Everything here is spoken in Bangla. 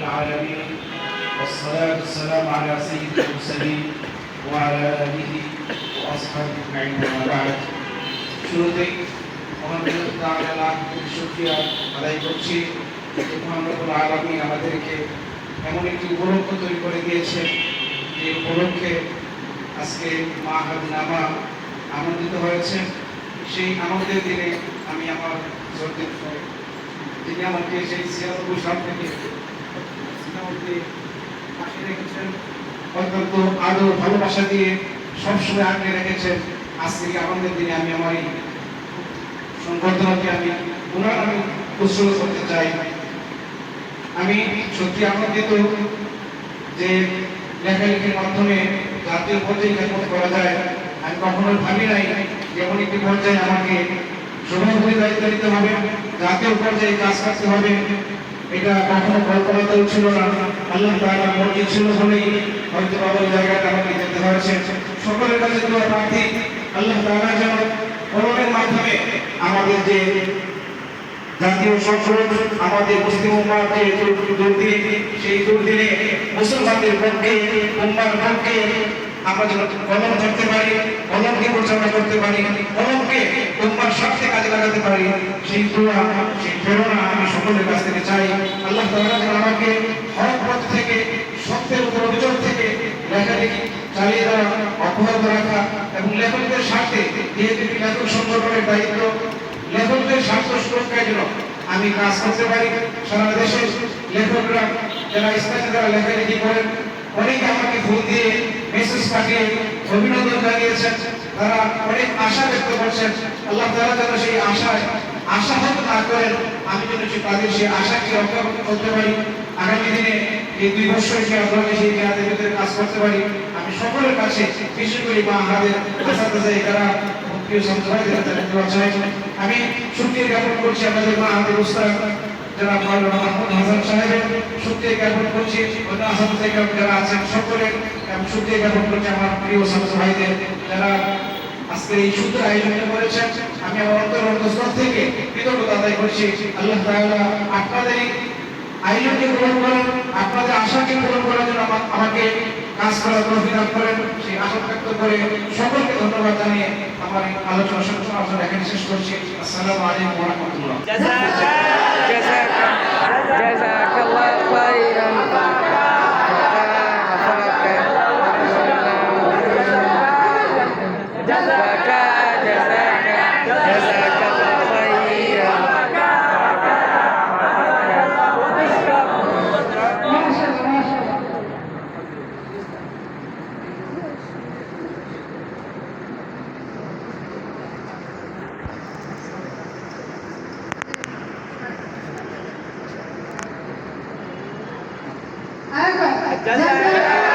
العالمين والصلاة والسلام على سيد المرسلين وعلى آله وأصحابه أجمعين وما بعد শুরুতেই আমাদের তাআলা শুকরিয়া আদায় করছি মহানবুল আলামিন আমাদেরকে এমন একটি উপলক্ষ তৈরি করে দিয়েছেন যে উপলক্ষে আজকে মাহাদ নামা আনন্দিত হয়েছে সেই আনন্দের দিনে আমি আমার জোরদের তিনি আমাকে সেই সিয়াজুল সাহ থেকে সিনামতে পাশে রেখেছেন। অত্যন্ত আদর, ভালোবাসা দিয়ে সবসময় আগলে রেখেছেন আজকে আনন্দের দিনে আমি আমার এই সংবর্ধনাকে আমি পুনরায় আমি উৎসর্গ করতে চাই। আমি সত্যি আনন্দিত যে লেখালেখির মাধ্যমে জাতীয় পর্যায়ে খেদমত করা যায়। আমি কখনো ভাবি নাই যেমন একটি পর্যায়ে আমাকে সভাপতি দায়িত্ব নিতে হবে, জাতীয় পর্যায়ে কাজ করতে হবে। এটা কখনো কল্পনাতেও ছিল না। আল্লাহ তাআলা মর্জি ছিল বলেই হয়তো বাবার জায়গাটা আমাকে যেতে হয়েছে। সকলের কাছে দোয়া প্রার্থী, আল্লাহ তাআলা যেন করোনার মাধ্যমে আমাদের যে জাতীয় সংসদ, আমাদের মুসলিম উম্মার যে দুর্দিন, সেই দুর্দিনে মুসলমানদের পক্ষে উম্মার পক্ষে আমরা যেন কলম ধরতে পারি কলমকে পরিচালনা করতে পারি কলমকে উম্মার স্বার্থে কাজে লাগাতে পারি, সেই প্রেরণা আমি সকলের কাছ থেকে চাই। আল্লাহ তাআলা আমাকে হক থেকে, সত্যের উপর অভিযোগ থেকে লেখালেখি চালিয়ে দেওয়া, অব্যাহত রাখা এবং লেখকদের স্বার্থে যেহেতু লেখক সংগঠনের দায়িত্ব, লেখকদের স্বার্থ সুরক্ষায় যেন আমি কাজ করতে পারি। সারা দেশের লেখকরা যারা ইসলামে যারা লেখালেখি করেন অনেকে আমাকে ফোন দিয়ে মেসেজ পাঠিয়ে অভিনন্দন জানিয়েছেন। তারা অনেক আশা ব্যক্ত করছেন। আল্লাহ তাআলা যেন সেই আশায় আশাহত না করেন, আমি যেন সে তাদের সেই আশাকে রক্ষা করতে পারি। আগামী দিনে এই দুই বছর সে আল্লাহকে সেই জেহাদের ভিতরে কাজ করতে পারি, আমি সকলের কাছে বিশেষ করে মা হাদের আসাতে যারা প্রিয় তাদের আমি শুক্রিয়া জ্ঞাপন করছি আমাদের মা হাদের উস্তাদ যারা মাওলানা মাহমুদ হাসান সাহেবের শুক্রিয়া জ্ঞাপন করছি। অন্য আসাম থেকে যারা আছেন সকলের শুক্রিয়া জ্ঞাপন করছি আমার প্রিয় ছাত্র ভাইদের যারা আজকে এই সুন্দর আয়োজনটা করেছেন। আমি আমার অন্তর অন্তঃস্থল থেকে কৃতজ্ঞতা আদায় করছি। আল্লাহ তাআলা আপনাদের আয়োজনকে পূরণ করেন, আপনাদের আশাকে পূরণ করার জন্য আমাকে কাজ করার তৌফিক দান করেন। সেই আশা ব্যক্ত করে সকলকে ধন্যবাদ জানিয়ে আমার আলোচনা সমালোচনা এখানে শেষ করছি। আসসালামু আলাইকুম ওয়া 诶乖乖加油